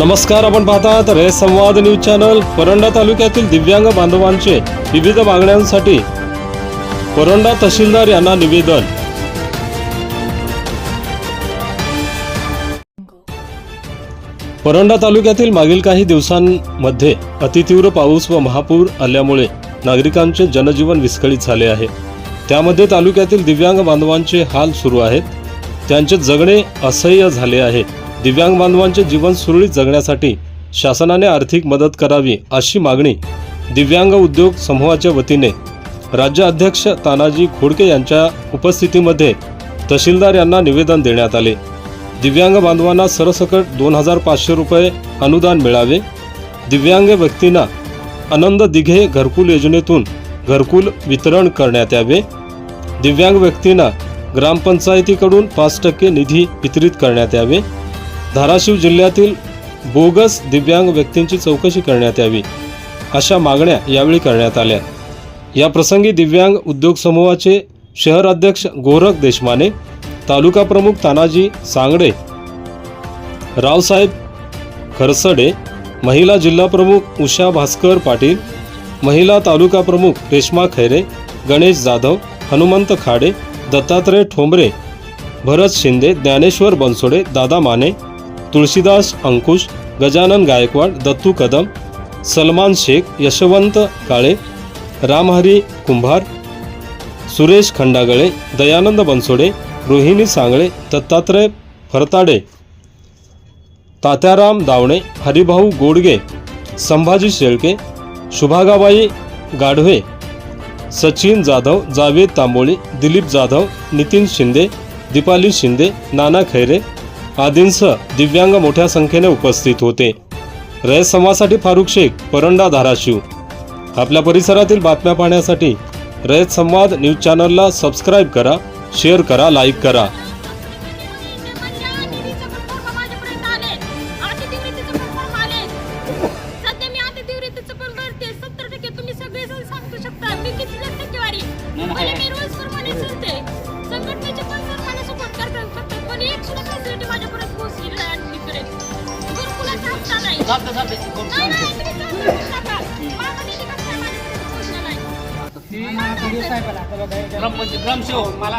नमस्कार आपण पाहतात रे संवाद न्यूज चॅनल परंडा तालुक्यातील दिव्यांग बांधवांचे विविध मागण्यांसाठी परंडा तहसीलदार यांना निवेदन. परंडा तालुक्यातील मागील काही दिवसांमध्ये अतितीव्र पाऊस व महापूर आल्यामुळे नागरिकांचे जनजीवन विस्कळीत झाले आहे. त्यामध्ये तालुक्यातील दिव्यांग बांधवांचे हाल सुरू आहेत. त्यांचे जगणे असह्य झाले आहे. दिव्यांग बांधवांचे जीवन सुरळीत जगण्यासाठी शासनाने आर्थिक मदत करावी अशी मागणी दिव्यांग उद्योग समूहाच्या वतीने राज्य अध्यक्ष तानाजी खोडके यांच्या उपस्थितीमध्ये तहसीलदार यांना निवेदन देण्यात आले. दिव्यांग बांधवांना सरसकट दोन हजार पाचशे रुपये अनुदान मिळावे. दिव्यांग व्यक्तींना आनंद दिघे घरकुल योजनेतून घरकुल वितरण करण्यात यावे. दिव्यांग व्यक्तींना ग्रामपंचायतीकडून पाच टक्के निधी वितरित करण्यात यावे. धाराशिव जिल्ह्यातील बोगस दिव्यांग व्यक्तींची चौकशी करण्यात यावी अशा मागण्या यावेळी करण्यात आल्या. या प्रसंगी दिव्यांग उद्योग समूहाचे शहर अध्यक्ष गोरख देशमाने तालुका प्रमुख तानाजी सांगडे रावसाहेब खरसडे महिला जिल्हा प्रमुख उषा भास्कर पाटील महिला तालुका प्रमुख रेश्मा खैरे गणेश जाधव हनुमंत खाडे दत्तात्रय ठोंबरे भरत शिंदे ज्ञानेश्वर बनसोडे दादा माने तुळशीदास अंकुश गजानन गायकवाड दत्तू कदम सलमान शेख यशवंत काळे रामहरी कुंभार सुरेश खंडागळे दयानंद बनसोडे रोहिणी सांगळे दत्तात्रय फरताडे तात्याराम दावणे हरिभाऊ गोडगे संभाजी शेळके शुभागाबाई गाढवे सचिन जाधव जावेद तांबोळी दिलीप जाधव नितीन शिंदे दीपाली शिंदे नाना खैरे आदींसह दिव्यांग मोठ्या संख्येने उपस्थित होते. रयत समाजासाठी फारुख शेख परंडा धाराशिव. आपल्या परिसरातील बातम्या पाहण्यासाठी रयत संवाद न्यूज चॅनलला सबस्क्राईब करा शेअर करा लाईक करा.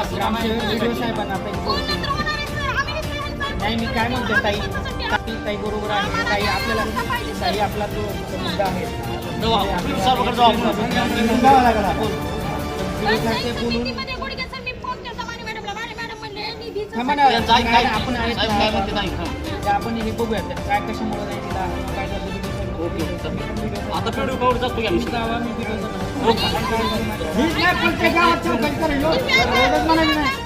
सर? आम्ही नाही नाही मी काय म्हणतो ताई ताई ताई बरोबर आहे ताई आपल्याला ताई आपला जो मुद्दा आहे जाऊ आपण. ते बोलून समितीमध्ये गुडघे सर, मी फोन केलता माने मॅडमला. माने मॅडम म्हणले, निधीचं थांबा ना त्यांचं ऐक- ऐक. आपण हा. बघूया ते काय कशामुळे नाही दिला किंवा काय झालं आता पिढी पाहू जातो की आम्ही जावा मी ओके. ते गावात चौकशी करेल. रोजच म्हणायचं नाही